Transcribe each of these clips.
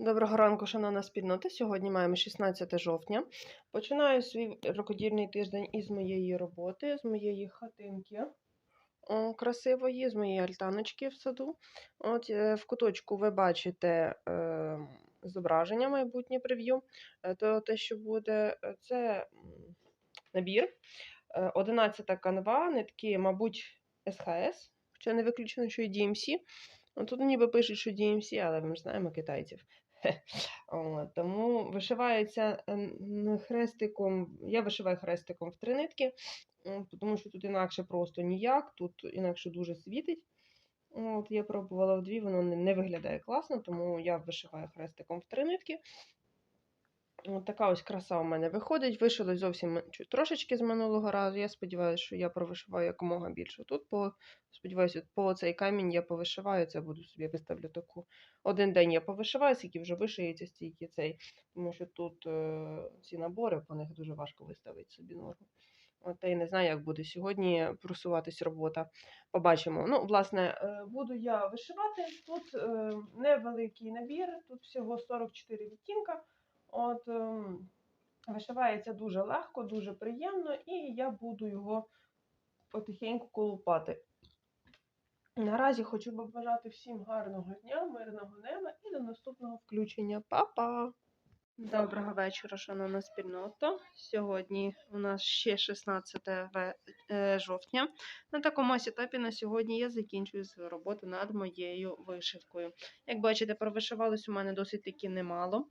Доброго ранку, шановна спільнота. Сьогодні маємо 16 жовтня. Починаю свій рукодільний тиждень із моєї роботи, з моєї хатинки красивої, з моєї альтаночки в саду. От е, в куточку ви бачите е, зображення майбутнє прев'ю. Е, То те, що буде, е, це набір. Е, 11 канва, нитки, мабуть, СХС, хоча не виключено, що і DMC. Ну, Тут ніби пишуть, що DMC, але ми ж знаємо китайців. О, тому вишивається е, хрестиком. Я вишиваю хрестиком в три нитки, тому що тут інакше просто ніяк, тут інакше дуже світить. От, я пробувала в дві, воно не, виглядає класно, тому я вишиваю хрестиком в три нитки. Така ось краса у мене виходить. Вишилось зовсім трошечки з минулого разу. Я сподіваюся, що я провишиваю якомога більше. Тут, по, сподіваюся, по цей камінь я повишиваю. Це буду собі виставлю таку. Один день я повишиваю, скільки вже вишиється, стільки цей. Тому що тут е, ці набори, по них дуже важко виставити собі норму. От, та й не знаю, як буде сьогодні просуватись робота. Побачимо. Ну, власне, е, буду я вишивати. Тут е, невеликий набір, тут всього 44 відтінка. От ем, вишивається дуже легко, дуже приємно, і я буду його потихеньку колупати. Наразі хочу побажати всім гарного дня, мирного неба і до наступного включення. Па-па! Доброго вечора, шановна спільнота. Сьогодні у нас ще 16 е, жовтня. На такому ось етапі на сьогодні я закінчую свою роботу над моєю вишивкою. Як бачите, провишивалось у мене досить таки немало.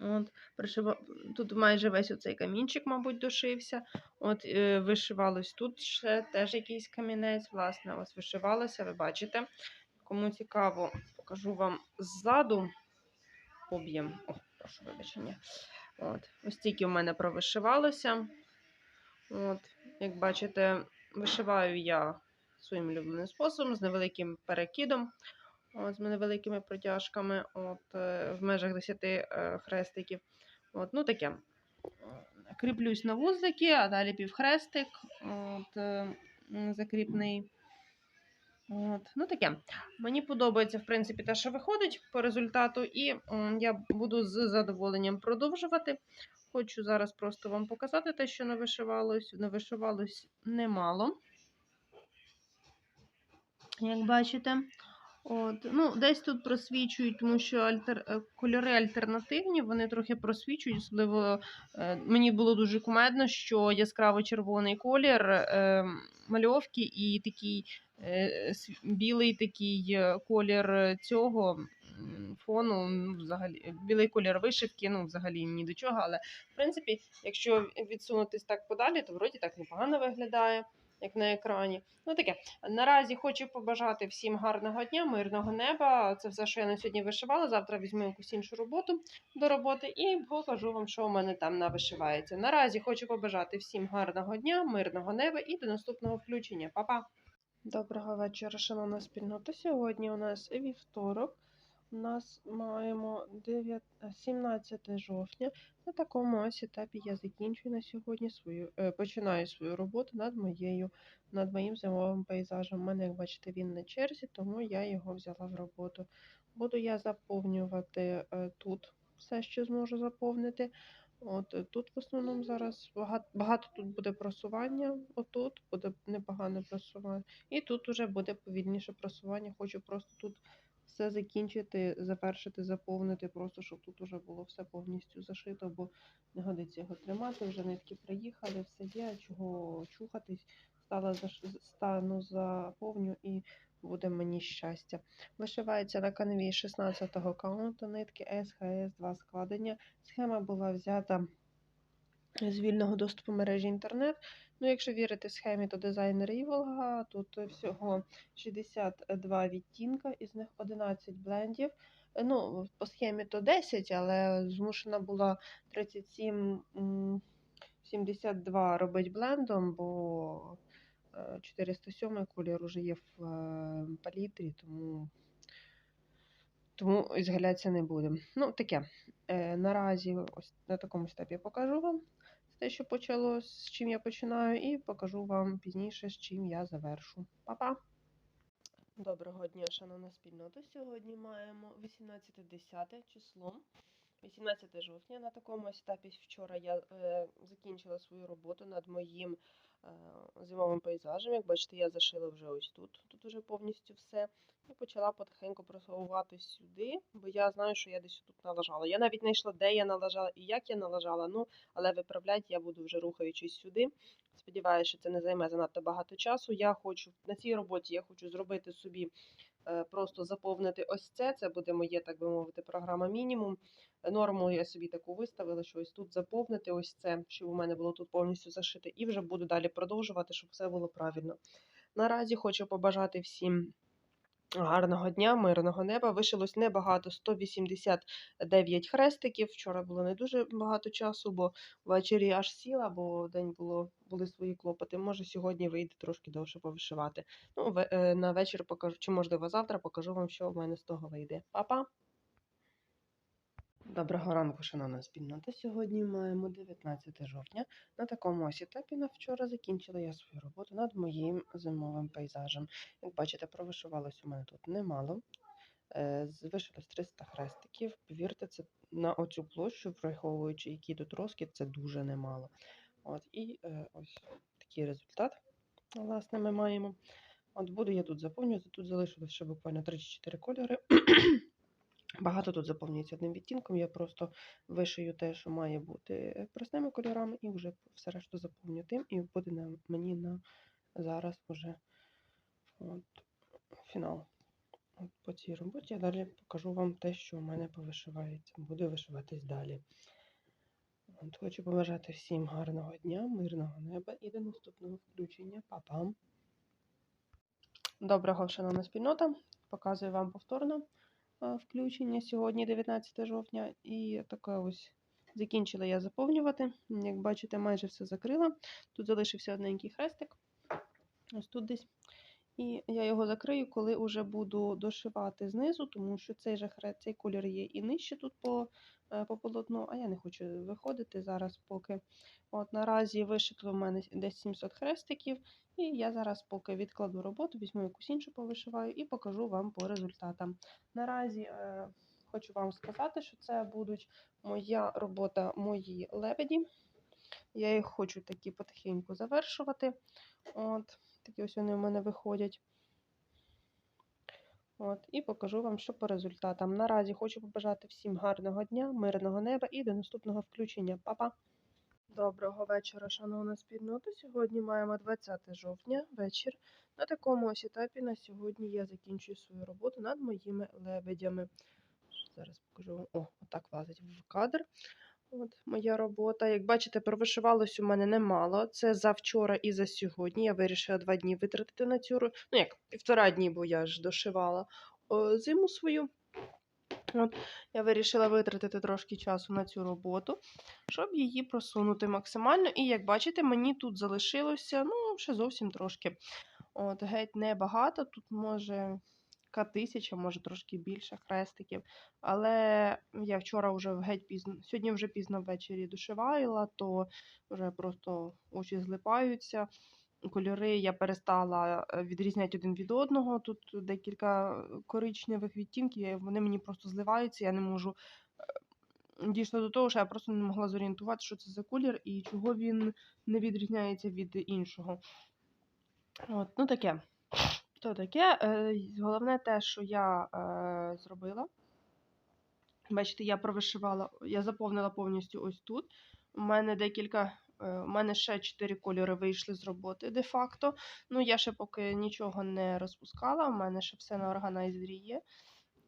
От, пришива... Тут майже весь оцей камінчик, мабуть, дошився. От, е, вишивалось тут ще теж якийсь камінець. Власне, ось вишивалося, ви бачите. Кому цікаво, покажу вам ззаду об'єм. О, прошу вибачення. От, ось тільки в мене провишивалося. От, як бачите, вишиваю я своїм улюбленим способом, з невеликим перекидом. От, з невеликими протяжками от, е, в межах 10 е, хрестиків. От, ну таке. Кріплюсь на вузлики, а далі півхрестик от, е, закріпний. От, ну таке. Мені подобається, в принципі, те, що виходить по результату, і я буду з задоволенням продовжувати. Хочу зараз просто вам показати те, що навишивалось. Навишивалось немало. Як бачите. От, ну, десь тут просвічують, тому що альтер... е, кольори альтернативні, вони трохи просвічують. Особливо е, мені було дуже кумедно, що яскраво червоний колір е, мальовки і такий е, білий такий е, колір цього фону, ну, взагалі, білий колір вишивки, ну, взагалі ні до чого. Але в принципі, якщо відсунутись так подалі, то вроді так непогано виглядає, як на екрані. Ну таке. Наразі хочу побажати всім гарного дня, мирного неба. Це все, що я на сьогодні вишивала. Завтра візьму якусь іншу роботу до роботи і покажу вам, що у мене там навишивається. Наразі хочу побажати всім гарного дня, мирного неба і до наступного включення. Па-па! Доброго вечора, шановна спільнота. Сьогодні у нас вівторок. У нас маємо 9, е, 17 жовтня. На такому ось етапі я закінчую на сьогодні свою, е, починаю свою роботу над моєю над моїм зимовим пейзажем. У мене, як бачите, він на черзі, тому я його взяла в роботу. Буду я заповнювати е, тут все, що зможу заповнити. От е, тут в основному зараз багато, багато тут буде просування. Отут буде непогане просування. І тут уже буде повільніше просування. Хочу просто тут все закінчити, завершити, заповнити, просто щоб тут уже було все повністю зашито, бо не годиться його тримати. Вже нитки приїхали, все є, чого чухатись. Стала заш... стану заповню і буде мені щастя. Вишивається на канві 16-го каунту нитки СХС 2 складення. Схема була взята з вільного доступу мережі інтернет. Ну, якщо вірити схемі, то дизайнер і Волга. Тут всього 62 відтінка, із них 11 блендів. Е, Ну, по схемі то 10, але змушена була 37 72 робити блендом, бо е, 407 колір уже є в е, палітрі, тому, тому ізгалятися не буде. Ну, таке. Е, Наразі ось на такому етапі я покажу вам те, що почало, з чим я починаю, і покажу вам пізніше, з чим я завершу. Па-па! Доброго дня, шановна спільнота. Сьогодні маємо 18-10 число, 18 жовтня. На такому етапі вчора я е, закінчила свою роботу над моїм зимовим пейзажем. Як бачите, я зашила вже ось тут. Тут вже повністю все. І почала потихеньку просувати сюди, бо я знаю, що я десь тут налажала. Я навіть не йшла, де я налажала і як я налажала. Ну, але виправляти я буду вже рухаючись сюди. Сподіваюся, що це не займе занадто багато часу. Я хочу на цій роботі я хочу зробити собі е, просто заповнити ось це. Це буде моє, так би мовити, програма мінімум. Норму я собі таку виставила, що ось тут заповнити ось це, щоб у мене було тут повністю зашите, і вже буду далі продовжувати, щоб все було правильно. Наразі хочу побажати всім. Гарного дня, мирного неба. Вишилось небагато 189 хрестиків. Вчора було не дуже багато часу, бо ввечері аж сіла, бо день було, були свої клопоти. Може, сьогодні вийде трошки довше повишивати. Ну, е, на вечір покажу, чи можливо завтра покажу вам, що в мене з того вийде. Па-па! Доброго ранку, шановна спільнота. Сьогодні маємо 19 жовтня. На такому ось етапі на вчора закінчила я свою роботу над моїм зимовим пейзажем. Як бачите, провишивалось у мене тут немало. Е, Вишилось 300 хрестиків. Повірте, це на оцю площу, враховуючи, який тут розкид, це дуже немало. От, і е, ось такий результат, власне, ми маємо. От буду я тут заповнювати. Тут залишилось ще буквально 3-4 кольори. Багато тут заповнюється одним відтінком. Я просто вишию те, що має бути простими кольорами, і вже все решту заповню тим, і буде на мені на зараз уже от, фінал. От по цій роботі я далі покажу вам те, що у мене повишивається. Буду вишиватись далі. От, хочу побажати всім гарного дня, мирного неба і до наступного включення. Па-пам! Доброго, шановна спільнота. Показую вам повторно включення сьогодні, 19 жовтня. І така ось закінчила я заповнювати. Як бачите, майже все закрила. Тут залишився одненький хрестик. Ось тут десь. І я його закрию, коли вже буду дошивати знизу, тому що цей же цей колір є і нижче тут по, е, по полотну, а я не хочу виходити зараз поки. От Наразі вишито в мене десь 700 хрестиків, і я зараз поки відкладу роботу, візьму якусь іншу повишиваю і покажу вам по результатам. Наразі е, хочу вам сказати, що це будуть моя робота, мої лебеді. Я їх хочу такі потихеньку завершувати. От, такі ось вони в мене виходять. От, і покажу вам, що по результатам. Наразі хочу побажати всім гарного дня, мирного неба і до наступного включення. Па-па! Доброго вечора, шановна спільнота. Сьогодні маємо 20 жовтня, вечір. На такому ось етапі на сьогодні я закінчую свою роботу над моїми лебедями. Зараз покажу вам. О, отак влазить в кадр. От моя робота. Як бачите, провишивалось у мене немало. Це за вчора і за сьогодні. Я вирішила два дні витратити на цю Ну, як півтора дні, бо я ж дошивала о, зиму свою. От, я вирішила витратити трошки часу на цю роботу, щоб її просунути максимально. І як бачите, мені тут залишилося ну, ще зовсім трошки. От, геть небагато. Тут може тисяча, може трошки більше хрестиків. Але я вчора вже геть пізно, сьогодні вже пізно ввечері дошивала, то вже просто очі злипаються. Кольори я перестала е, відрізняти один від одного. Тут декілька коричневих відтінків, вони мені просто зливаються. Я не можу е, дійшло до того, що я просто не могла зорієнтувати, що це за колір і чого він не відрізняється від іншого. От, ну таке. То таке. Е, Головне те, що я е, зробила. Бачите, я провишивала, я заповнила повністю ось тут. У мене декілька, е, у мене ще 4 кольори вийшли з роботи де-факто. Ну, я ще поки нічого не розпускала, у мене ще все на органайзері є.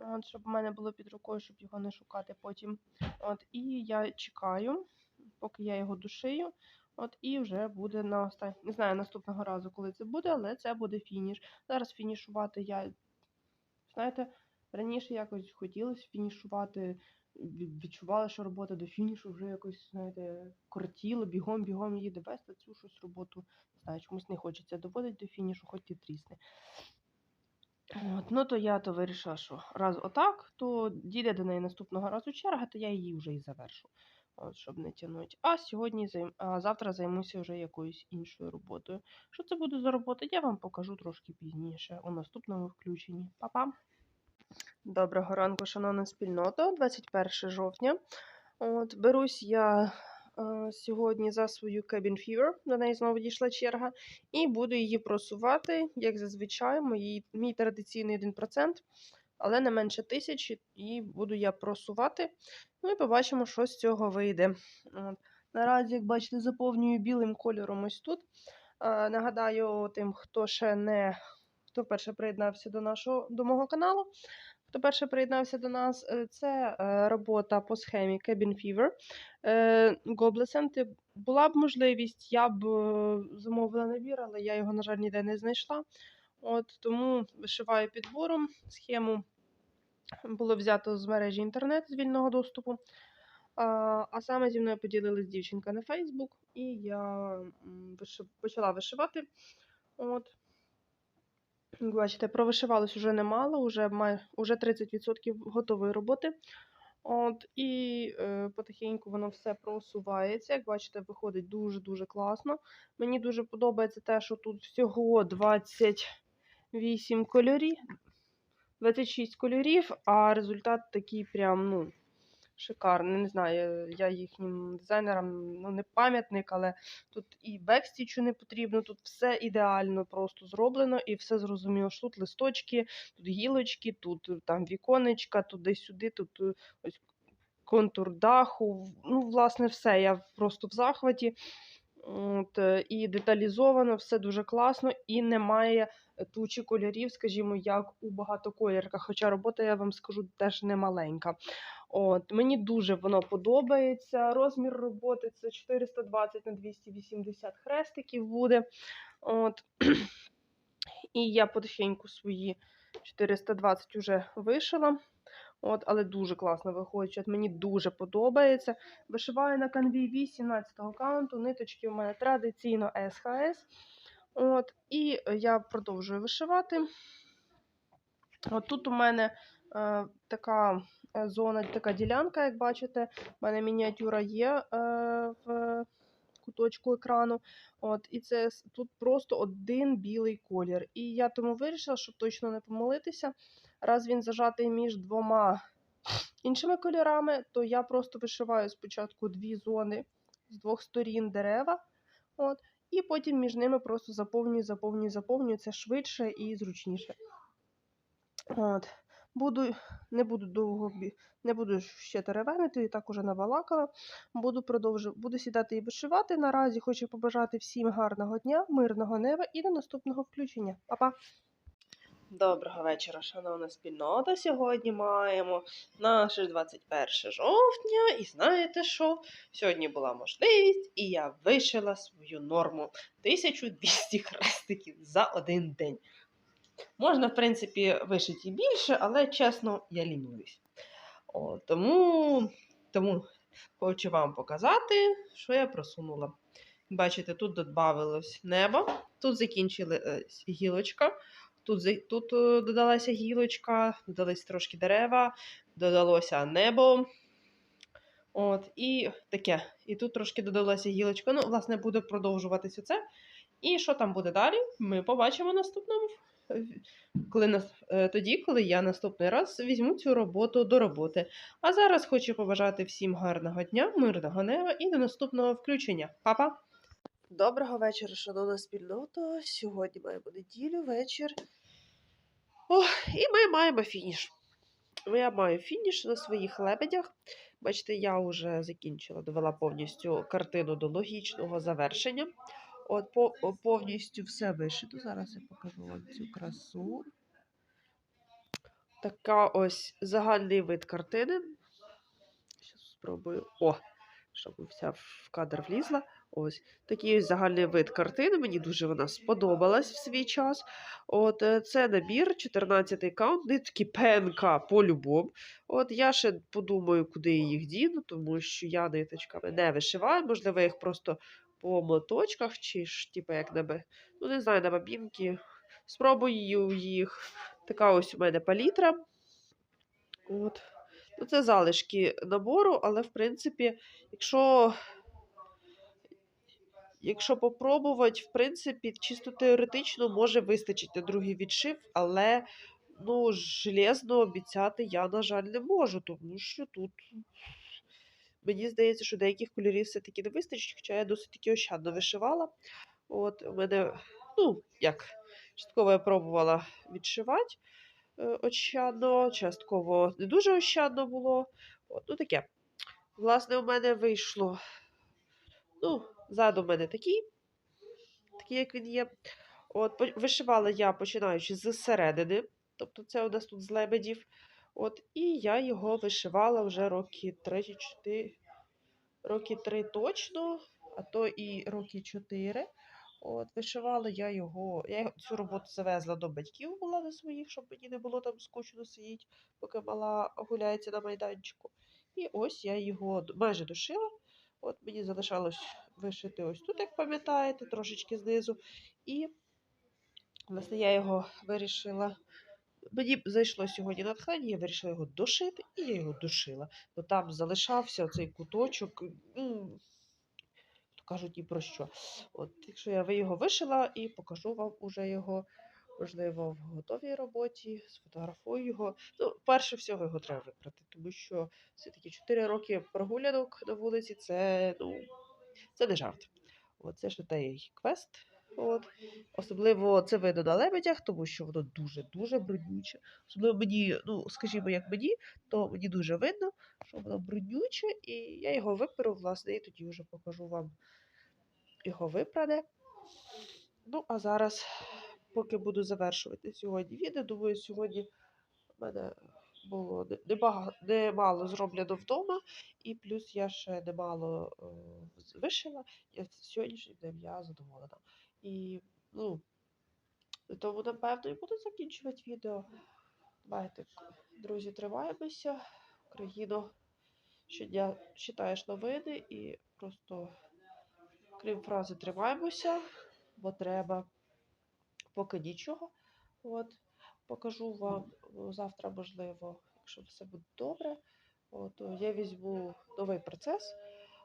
От, щоб в мене було під рукою, щоб його не шукати потім. От, і я чекаю, поки я його душию. От, і вже буде на останній. Не знаю наступного разу, коли це буде, але це буде фініш. Зараз фінішувати я, знаєте, раніше якось хотілося фінішувати, відчувала, що робота до фінішу вже якось, знаєте, кортіло, бігом, бігом її довести цю щось роботу. Не знаю, чомусь не хочеться доводити до фінішу, хоч і трісне. От, ну то я то вирішила, що раз отак, то дійде до неї наступного разу черга, то я її вже і завершу. Щоб не тягнути. А сьогодні займ... а завтра займуся вже якоюсь іншою роботою. Що це буде за робота, я вам покажу трошки пізніше у наступному включенні. Па-па! Доброго ранку, шановна спільнота, 21 жовтня. От, берусь я е, сьогодні за свою Cabin Fever, до неї знову дійшла черга, і буду її просувати, як зазвичай, мої, мій традиційний 1%, але не менше тисячі, і буду я просувати. Ну і побачимо, що з цього вийде. От. Наразі, як бачите, заповнюю білим кольором ось тут. Е, нагадаю тим, хто ще не хто вперше приєднався до нашого до мого каналу. Хто перше приєднався до нас, е, це е, робота по схемі Cabin Fever. Е, Гоблесенти була б можливість, я б е, замовила набір, але я його, на жаль, ніде не знайшла. От Тому вишиваю підбором схему. Було взято з мережі інтернет з вільного доступу. А, саме зі мною поділилась дівчинка на Фейсбук, і я почала вишивати. От. Як Бачите, провишивалось уже немало, уже, май, уже 30% готової роботи. От, і е, потихеньку воно все просувається. Як бачите, виходить дуже-дуже класно. Мені дуже подобається те, що тут всього 28 кольорів, 26 кольорів, а результат такий прям, ну, шикарний. Не знаю, я їхнім дизайнерам ну, не пам'ятник, але тут і бекстічу не потрібно, тут все ідеально просто зроблено, і все зрозуміло, що тут листочки, тут гілочки, тут е, там віконечка, туди-сюди, тут е, ось контур даху. Ну, власне, все. Я просто в захваті. От, е, і деталізовано, все дуже класно, і немає тучі кольорів, скажімо, як у багатоколірках. Хоча робота, я вам скажу, теж не маленька. От, мені дуже воно подобається. Розмір роботи це 420 на 280 хрестиків буде. От. І я потихеньку свої 420 вже вишила. От, але дуже класно виходить. От Мені дуже подобається. Вишиваю на канві 18-го каунту. Ниточки у мене традиційно СХС. От, і е, я продовжую вишивати. От тут у мене е, така е, зона, така ділянка, як бачите. У мене мініатюра є е, в куточку екрану. От, і це тут просто один білий колір. І я тому вирішила, щоб точно не помилитися. Раз він зажатий між двома іншими кольорами, то я просто вишиваю спочатку дві зони з двох сторін дерева. От, і потім між ними просто заповнюю, заповнюю, заповнюю. Це швидше і зручніше. От. Буду, не буду довго не буду ще теревенити, і так уже навалакала. Буду продовжу, буду сідати і вишивати. Наразі хочу побажати всім гарного дня, мирного неба і до наступного включення. Па-па! Доброго вечора, шановна спільнота. Сьогодні маємо наше 21 жовтня, і знаєте що? Сьогодні була можливість, і я вишила свою норму 1200 хрестиків за один день. Можна, в принципі, вишити і більше, але чесно, я лінуюсь. О, тому, тому хочу вам показати, що я просунула. Бачите, тут додавалось небо, тут закінчили е, гілочка, тут, тут е, додалася гілочка, додались трошки дерева, додалося небо. От, і таке. І тут трошки додалася гілочка. Ну, власне, буде продовжуватися це. І що там буде далі, ми побачимо наступному. Коли е, тоді, коли я наступний раз візьму цю роботу до роботи. А зараз хочу побажати всім гарного дня, мирного неба і до наступного включення. Па-па! Доброго вечора, шановна спільнота. Сьогодні маємо неділю, вечір. Ох, і ми маємо фініш. Я маю фініш на своїх лебедях. Бачите, я вже закінчила, довела повністю картину до логічного завершення. От по, повністю все вишито. Зараз я покажу вам цю красу. Така ось загальний вид картини. Зараз спробую. О! Щоб вся в кадр влізла. Ось такий ось загальний вид картини. Мені дуже вона сподобалась в свій час. От е, це набір, 14-й каунт, нитки ПНК по-любому. От я ще подумаю, куди їх діну, тому що я ниточками не вишиваю. Можливо, їх просто по моточках, чи ж, типу, як на ну не знаю, на бабінки. Спробую їх. Така ось у мене палітра. От. Ну, це залишки набору, але в принципі, якщо, якщо попробувати, в принципі, чисто теоретично може вистачити на другий відшив, але ну, железно обіцяти я, на жаль, не можу, тому що тут. Мені здається, що деяких кольорів все-таки не вистачить, хоча я досить таки ощадно вишивала. От у мене, ну, як, частково я пробувала відшивати е, ощадно, частково не дуже ощадно було. От, ну таке. Власне, у мене вийшло. Ну, ззаду у мене такий, такий, як він є. От, вишивала я починаючи з середини. Тобто це у нас тут з лебедів. От, і я його вишивала вже роки 3-4, роки 3 точно, а то і роки 4. От, вишивала я його. Я цю роботу завезла до батьків була до своїх, щоб мені не було там скучно сидіти, поки мала гуляється на майданчику. І ось я його майже дошила. От мені залишалось вишити ось тут, як пам'ятаєте, трошечки знизу. І, власне, я його вирішила. Мені зайшло сьогодні натхнення, я вирішила його дошити, і я його дошила. Бо там залишався цей куточок. Ну, то кажуть, ні про що. От, якщо я його вишила і покажу вам уже його, можливо, в готовій роботі, сфотографую його. Ну, перше всього його треба випрати, тому що все-таки 4 роки прогулянок на вулиці це, ну, це не жарт. От, це ж той квест. От. Особливо це видно на лебедях, тому що воно дуже-дуже бруднюче. Особливо мені, ну, скажімо, як мені, то мені дуже видно, що воно бруднюче, і я його виперу, власне, і тоді вже покажу вам його випране. Ну, а зараз, поки буду завершувати сьогодні відео, думаю, сьогодні в мене було немало зроблено вдома, і плюс я ще немало е, вишила. І сьогоднішнім днем я задоволена. І, ну, тому, напевно, і буду закінчувати відео. Давайте, друзі, тримаємося. Україно щодня читаєш новини і просто, крім фрази, тримаємося, бо треба. Поки нічого. От, покажу вам завтра, можливо, якщо все буде добре. От, я візьму новий процес.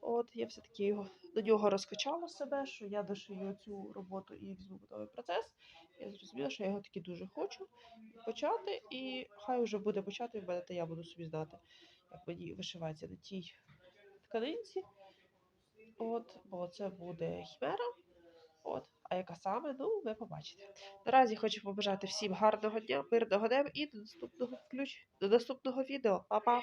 От, я все-таки до нього розкачала себе, що я дошию цю роботу і візьму новий процес. Я зрозуміла, що я його таки дуже хочу почати, і хай вже буде почати в мене, та я буду собі знати, як мені вишивається на тій тканинці. От, бо це буде хімера. От, а яка саме, ну, ви побачите. Наразі хочу побажати всім гарного дня, мирного неба і до наступного включ... до наступного відео. Па-па!